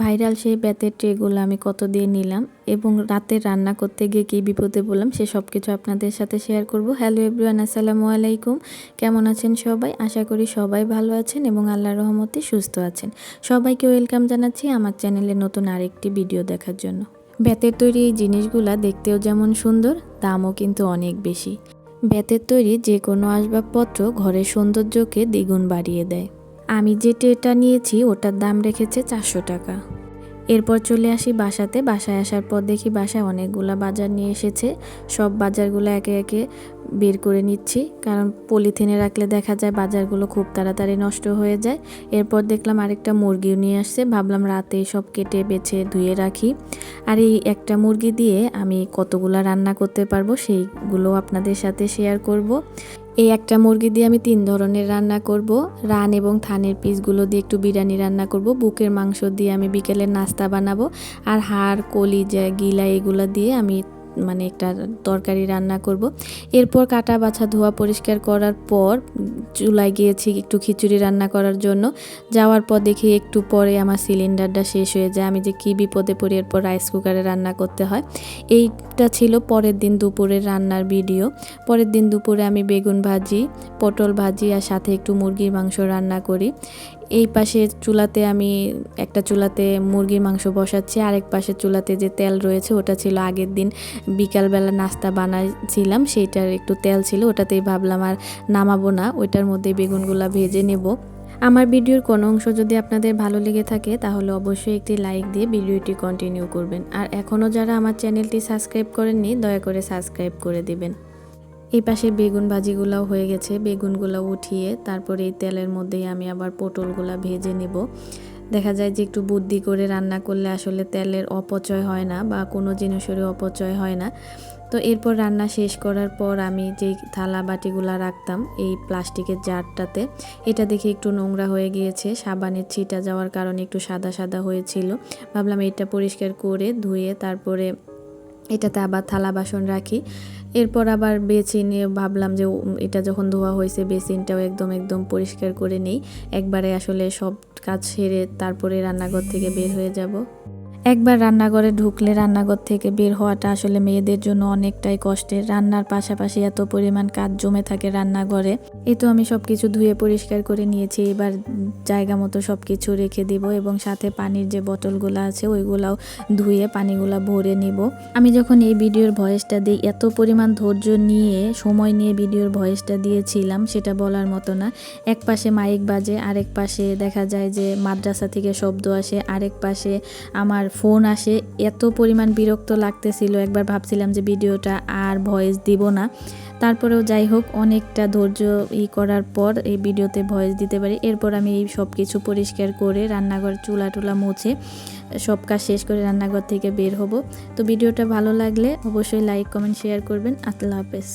Viral সেই ব্যাতের ট্রেগুলো আমি কত দিয়ে নিলাম এবং রাতে রান্না করতে গিয়ে কী বিপদে বললাম সে সব কিছু আপনাদের সাথে শেয়ার করব। হ্যালো এভরিওয়ান, আসসালামু আলাইকুম। কেমন আছেন সবাই? আশা করি সবাই ভালো আছেন এবং আল্লাহর রহমতে সুস্থ আছেন। সবাইকে ওয়েলকাম জানাচ্ছি আমার চ্যানেলে নতুন আরেকটি ভিডিও দেখার জন্য। ব্যাতের তৈরি এই জিনিসগুলা দেখতেও যেমন সুন্দর, দামও কিন্তু অনেক বেশি। ব্যাতের তৈরি যে কোনো আসবাবপত্র ঘরের সৌন্দর্যকে দ্বিগুণ বাড়িয়ে দেয়। আমি যে ট্রেটা নিয়েছি, ওটার দাম রেখেছে চারশো টাকা। এরপর চলে আসি বাসাতে। বাসায় আসার পর দেখি বাসায় অনেকগুলা বাজার নিয়ে এসেছে। সব বাজারগুলো একে একে বের করে নিচ্ছি। কারণ পলিথিনে রাখলে দেখা যায় বাজারগুলো খুব তাড়াতাড়ি নষ্ট হয়ে যায়। এরপর দেখলাম আরেকটা মুরগিও নিয়ে আসছে। ভাবলাম রাতে সব কেটে, বেছে, ধুয়ে রাখি। আর এই একটা মুরগি দিয়ে আমি কতগুলো রান্না করতে পারব সেইগুলো আপনাদের সাথে শেয়ার করব। এই একটা মুরগি দিয়ে আমি তিন ধরনের রান্না করব। রান এবং থানের পিসগুলো দিয়ে একটু বিরিয়ানি রান্না করব। বুকের মাংস দিয়ে আমি বিকেলের নাস্তা বানাবো। আর হাড় কলিজা গিলা এগুলো দিয়ে আমি মানে একটা তরকারি রান্না করব। এরপর কাটা বাছা ধোয়া পরিষ্কার করার পর চুলায় গিয়েছি একটু খিচুড়ি রান্না করার জন্য। যাওয়ার পর দেখি একটু পরে আমার সিলিন্ডারটা শেষ হয়ে যায়। আমি যে কি বিপদে পড়ি, এরপর রাইস কুকারে রান্না করতে হয়। এইটা ছিল পরের দিন দুপুরের রান্নার ভিডিও পরের দিন দুপুরে আমি বেগুন ভাজি, পটল ভাজি আর সাথে একটু মুরগির মাংস রান্না করি। এই পাশে চুলাতে আমি একটা চুলাতে মুরগির মাংস বসাচ্ছি, আরেক পাশে চুলাতে যে তেল রয়েছে ওটা ছিল আগের দিন বিকালবেলা নাস্তা বানাইছিলাম, সেইটার একটু তেল ছিল, ওটাতেই ভাবলাম আর নামাবো না, ওইটার মধ্যে বেগুনগুলা ভেজে নেব। আমার ভিডিওর কোনো অংশ যদি আপনাদের ভালো লেগে থাকে, তাহলে অবশ্যই একটি লাইক দিয়ে ভিডিওটি কন্টিনিউ করবেন। আর এখনও যারা আমার চ্যানেলটি সাবস্ক্রাইব করেননি, দয়া করে সাবস্ক্রাইব করে দিবেন। এই পাশে বেগুন ভাজিগুলাও হয়ে গেছে। বেগুনগুলো উঠিয়ে তারপরে এই তেলের মধ্যেই আমি আবার পটলগুলা ভেজে নেব। দেখা যায় যে একটু বুদ্ধি করে রান্না করলে আসলে তেলের অপচয় হয় না বা কোনো জিনিসেরই অপচয় হয় না। তো এরপর রান্না শেষ করার পর আমি যেই থালা বাটিগুলা রাখতাম এই প্লাস্টিকের জারটাতে, এটা দেখে একটু নোংরা হয়ে গিয়েছে। সাবানের ছিটা যাওয়ার কারণে একটু সাদা সাদা হয়েছিল। ভাবলাম এটা পরিষ্কার করে ধুয়ে তারপরে এটাতে আবার থালা বাসন রাখি। এরপর আবার বেছে নিয়ে ভাবলাম যে এটা যখন ধোয়া হয়েছে, বেসিনটাও একদম একদম পরিষ্কার করে নেই। একবারে আসলে সব কাজ সেরে তারপরে রান্নাঘর থেকে বের হয়ে যাব। একবার রান্নাঘরে ঢুকলে রান্নাঘর থেকে বের হওয়াটা আসলে মেয়েদের জন্য অনেকটাই কষ্টের। রান্নার পাশাপাশি এত পরিমাণ কাজ জমে থাকে রান্নাঘরে। এই তো আমি সব কিছু ধুয়ে পরিষ্কার করে নিয়েছি। এবার জায়গা মতো সব কিছু রেখে দিব এবং সাথে পানির যে বোতলগুলো আছে, ওইগুলাও ধুয়ে পানিগুলো ভরে নিব। আমি যখন এই ভিডিওর ভয়েসটা দিই, এত পরিমাণ ধৈর্য নিয়ে, সময় নিয়ে ভিডিওর ভয়েসটা দিয়েছিলাম, সেটা বলার মতো না। এক পাশে মাইক বাজে, আরেক পাশে দেখা যায় যে মাদ্রাসা থেকে শব্দ আসে, আরেক পাশে আমার ফোন আসে, এত পরিমাণ বিরক্ত লাগতেছিল। একবার ভাবছিলাম যে ভিডিওটা আর ভয়েস দিব না। তারপরেও যাই হোক, অনেকটা ধৈর্য ই করার পর এই ভিডিওতে ভয়েস দিতে পারি। এরপর আমি এই সব কিছু পরিষ্কার করে রান্নাঘর চুলা টুলা মুছে সব কাজ শেষ করে রান্নাঘর থেকে বের হব। তো ভিডিওটা ভালো লাগলে অবশ্যই লাইক কমেন্ট শেয়ার করবেন। আল্লাহ হাফেজ।